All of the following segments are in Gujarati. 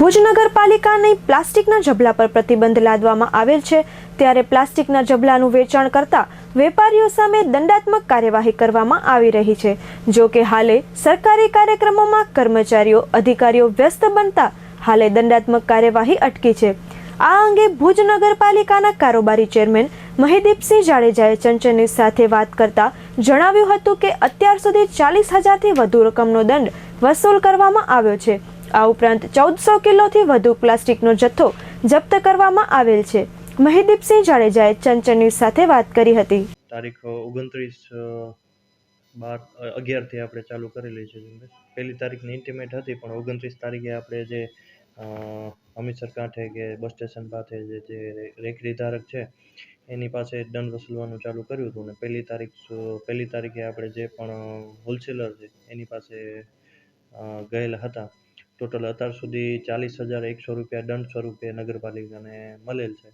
ભુજ નગરપાલિકાની પ્લાસ્ટિકના જબલા પર પ્રતિબંધ લાદવામાં આવેલ છે. ત્યારે પ્લાસ્ટિકના જબલાનું વેચાણ કરતા વેપારીઓ સામે દંડાત્મક કાર્યવાહી કરવામાં આવી રહી છે. જો કે હાલે સરકારી કાર્યક્રમોમાં કર્મચારીઓ, અધિકારીઓ વ્યસ્ત બનતા હાલે દંડાત્મક કાર્યવાહી અટકી છે. આ અંગે ભુજ નગરપાલિકાના કારોબારી ચેરમેન મહિદીપસિંહ જાડેજાએ ચંચની સાથે વાત કરતા જણાવ્યું હતું કે અત્યાર સુધી ચાલીસ હજારથી વધુ રકમનો દંડ વસૂલ કરવામાં આવ્યો છે. આ ઉપરાંત ચૌદસો કિલોથી વધુ પ્લાસ્ટિકનો જથ્થો જપ્ત કરવામાં આવેલ છે. મહિદીપસિંહ જાડેજાએ ચંચળની સાથે વાત કરી હતી. તારીખ ઓગણત્રીસ બાર અગિયારથી આપણે ચાલુ કરેલી છે પહેલી તારીખની ઇન્ટિમેટ હતી, પણ ઓગણત્રીસ તારીખે આપણે જે અમિતસર કાંઠે કે બસ સ્ટેશન પાસે જે જે રેકડી ધારક છે, એની પાસે દંડ વસૂલવાનું ચાલુ કર્યું હતું ને પહેલી તારીખ પહેલી તારીખે આપણે જે પણ હોલસેલર છે, એની પાસે ગયેલા હતા. ટોટલ અત્યાર સુધી ચાલીસ હજાર એકસો રૂપિયા દંડ સ્વરૂપે નગરપાલિકાને મળેલ છે.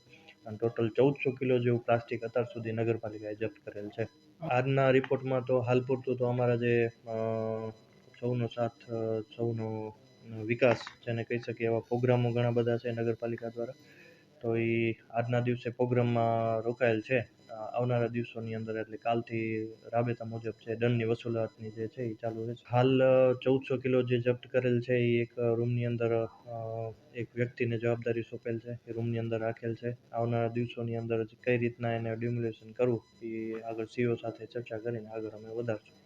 અને ટોટલ ચૌદસો કિલો જેવું પ્લાસ્ટિક અત્યાર સુધી નગરપાલિકાએ જપ્ત કરેલ છે. આજના રિપોર્ટમાં તો હાલ પૂરતું તો અમારા જે સૌનો સાથ સૌનો વિકાસ જેને કહી શકીએ એવા પ્રોગ્રામો ઘણા બધા છે નગરપાલિકા દ્વારા. તો એ આજના દિવસે પ્રોગ્રામમાં રોકાયેલ છે. આવનારા દિવસોની અંદર, એટલે કાલથી રાબેતા મુજબ છે, દંડની વસૂલાતની જે છે એ ચાલુ રહેશે. હાલ ચૌદસો કિલો જે જપ્ત કરેલ છે એ એક રૂમની અંદર એક વ્યક્તિને જવાબદારી સોંપેલ છે. એ રૂમની અંદર રાખેલ છે. આવનારા દિવસોની અંદર કઈ રીતના એને ડ્યુમ્યુલેશન કરવું એ આગળ સીઓ સાથે ચર્ચા કરીને આગળ અમે વધારશું.